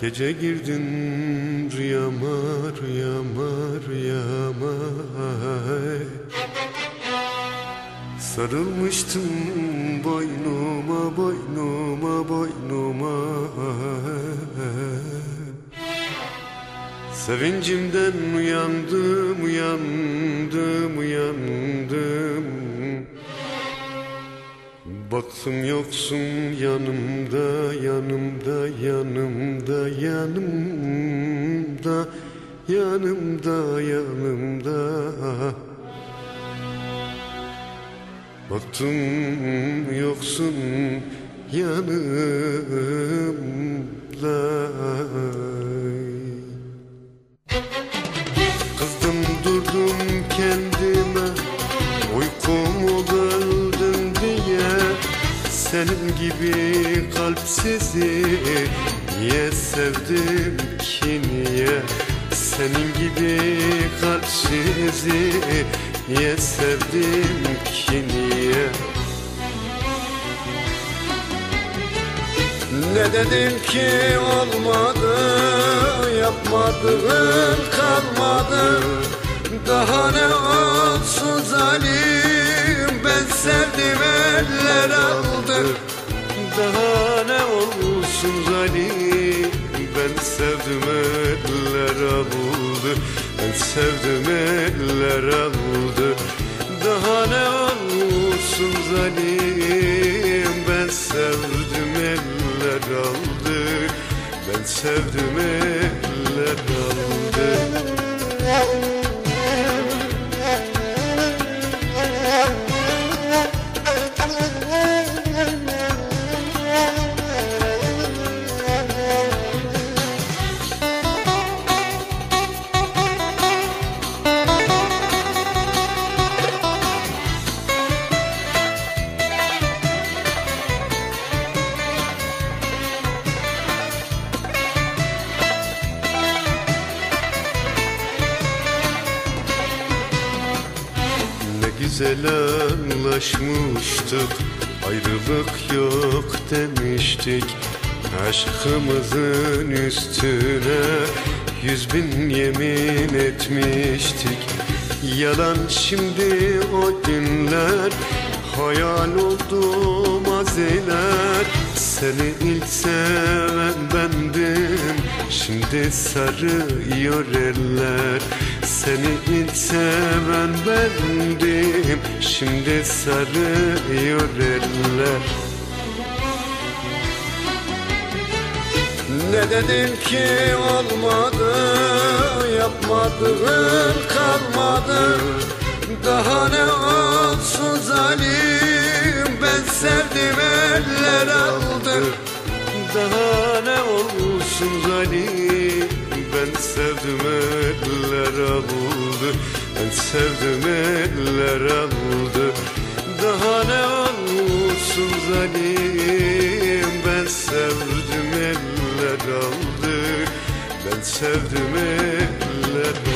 Gece girdin rüyama rüyama rüyama. Sarılmıştım boynuma boynuma boynuma. Sevincimden uyandım uyandım uyandım Baktım yoksun yanımda yanımda yanımda yanımda yanımda yanımda. Baktım yoksun yanımda. Kızdım durdum kendime böldüm diye Senin gibi kalpsizi Niye sevdim ki niye? Senin gibi kalpsizi Niye sevdim ki niye? Ne dedim ki olmadı Yapmadığın kalmadı. Daha ne olsun zalim sevdim eller aldı. Daha ne olsun zalim? Ben sevdim eller aldı. Ben sevdim eller güzel Ayrılık yok demiştik. Aşkımızın üstüne Yüz bin yemin etmiştik. Yalan şimdi o günler Hayal oldu maziler Seni ilk seven bendim Şimdi sarıyor eller Seni ilk seven bendim Şimdi sarıyor eller. Ne dedim ki olmadı Yapmadığın kalmadı. Daha ne olsun zalim Ben sevdim eller aldı. Daha ne olsun zalim Ben sevdim eller aldı Ben sevdim eller aldı Daha ne olsun zalim? Ben sevdim eller aldı Ben sevdim eller